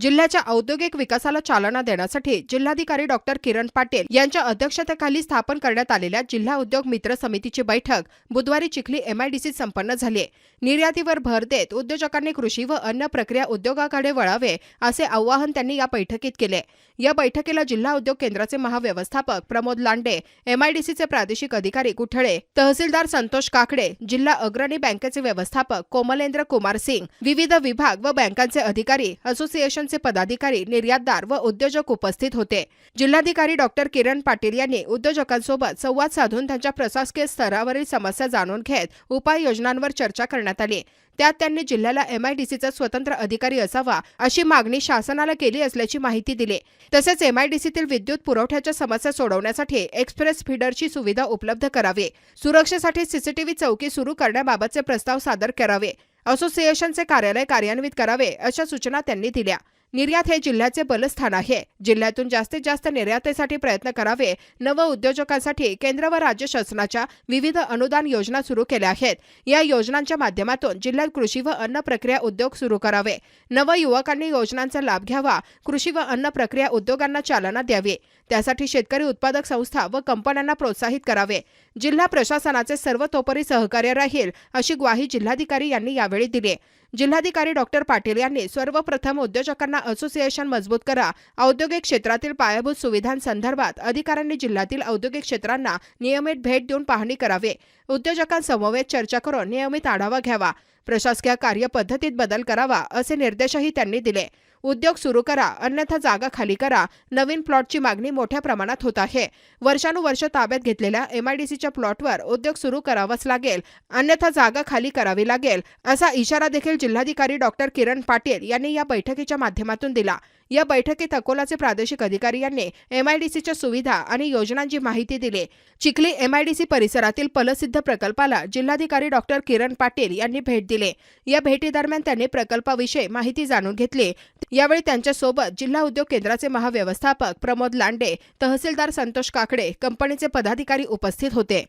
जिल्ह्याच्या औद्योगिक विकासाला चालना देण्यासाठी जिल्हाधिकारी डॉक्टर किरण पाटील यांच्या अध्यक्षतेखाली स्थापन करण्यात आलेल्या जिल्हा उद्योग मित्र समितीची बैठक बुधवारी चिखली एमआयडीसीत संपन्न झाली. निर्यातीवर भर देत उद्योजकांनी कृषी व अन्न प्रक्रिया उद्योगाकडे वळावे असे आवाहन त्यांनी या बैठकीत केले. या बैठकीला जिल्हा उद्योग केंद्राचे महाव्यवस्थापक प्रमोद लांडे एमआयडीसीचे प्रादेशिक अधिकारी कुठळे तहसीलदार संतोष काकडे जिल्हा अग्रणी बँकेचे व्यवस्थापक कोमलेंद्र कुमार सिंग विविध विभाग व बँकांचे अधिकारी असोसिएशन संस्थांचे पदाधिकारी निर्यातदार व उद्योजक उपस्थित होते. जिल्हाधिकारी डॉक्टर किरण पाटील यांनी उद्योजकांसोबत संवाद साधून त्यांच्या प्रशासकीय स्तरावरील समस्या जाणून घेत उपाययोजनांवर चर्चा करण्यात आली. त्यात त्यांनी जिल्ह्याला एमआयडीसीचा स्वतंत्र अधिकारी असावा अशी मागणी शासनाला केली असल्याची माहिती दिली. तसेच एमआयडीसीतील विद्युत पुरवठ्याच्या समस्या सोडवण्यासाठी एक्सप्रेस फीडरची सुविधा उपलब्ध करावी. सुरक्षेसाठी सीसीटीव्ही चौकी सुरू करण्याबाबतचे प्रस्ताव सादर करावे. असोसिएशनचे कार्यालय कार्यान्वित करावे अशा सूचना त्यांनी दिल्या. निर्यात हे जिल्ह्याचे बलस्थान आहे. जिल्ह्यातून जास्तीत जास्त निर्यातीसाठी प्रयत्न करावे नव उद्योजकांसाठी केंद्र व राज्य शासनाच्या विविध अनुदान योजना सुरू केल्या आहेत. या योजनांच्या माध्यमातून जिल्ह्यात कृषी व अन्न प्रक्रिया उद्योग सुरू करावे. नव युवकांनी योजनांचा लाभ घ्यावा कृषी व अन्न प्रक्रिया उद्योगांना चालना द्यावी. त्यासाठी शेतकरी उत्पादक संस्था व कंपन्यांना प्रोत्साहित करावे. जिल्हा प्रशासनाचे सर्वतोपरी सहकार्य राहील अशी ग्वाही जिल्हाधिकारी यांनी यावेळी दिली. जिल्हाधिकारी डॉक्टर पाटील यांनी सर्वप्रथम उद्योजकांना असोसिएशन मजबूत करा. औद्योगिक क्षेत्रातील पायाभूत सुविधांसंदर्भात अधिकाऱ्यांनी जिल्ह्यातील औद्योगिक क्षेत्रांना नियमित भेट देऊन पाहणी करावी. उद्योजकांसमवेत चर्चा करून नियमित आढावा घ्यावा. प्रशासकीय कार्यपद्धतीत बदल करावा असे निर्देशही त्यांनी दिले. उद्योग सुरू करा अन्यथा जागा खाली करा. नवीन प्लॉटची मागणी मोठ्या प्रमाणात होत आहे. वर्षानुवर्ष ताब्यात घेतलेल्या एमआयडीसीच्या प्लॉटवर उद्योग सुरू करावाच लागेल अन्यथा जागा खाली करावी लागेल असा इशारा देखील जिल्हाधिकारी डॉक्टर किरण पाटील यांनी या बैठकीच्या माध्यमातून दिला. या बैठकीत अकोलाचे प्रादेशिक अधिकारी यांनी एमआयडीसीच्या सुविधा आणि योजनांची माहिती दिली. चिखली एमआयडीसी परिसरातील फलसिद्ध प्रकल्पाला जिल्हाधिकारी डॉक्टर किरण पाटील यांनी भेट दिली. या भेटीदरम्यान त्यांनी प्रकल्पाविषयी माहिती जाणून घेतली. यावेळी त्यांच्यासोबत जिल्हा उद्योग केंद्राचे महाव्यवस्थापक प्रमोद लांडे तहसीलदार संतोष काकडे कंपनीचे पदाधिकारी उपस्थित होते.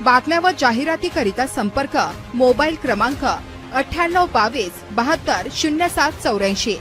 बातम्या व जाहिरातीकरिता संपर्क मोबाईल क्रमांक अठ्ठ्याण्णव बावीस बहात्तर शून्य सात चौऱ्याऐंशी.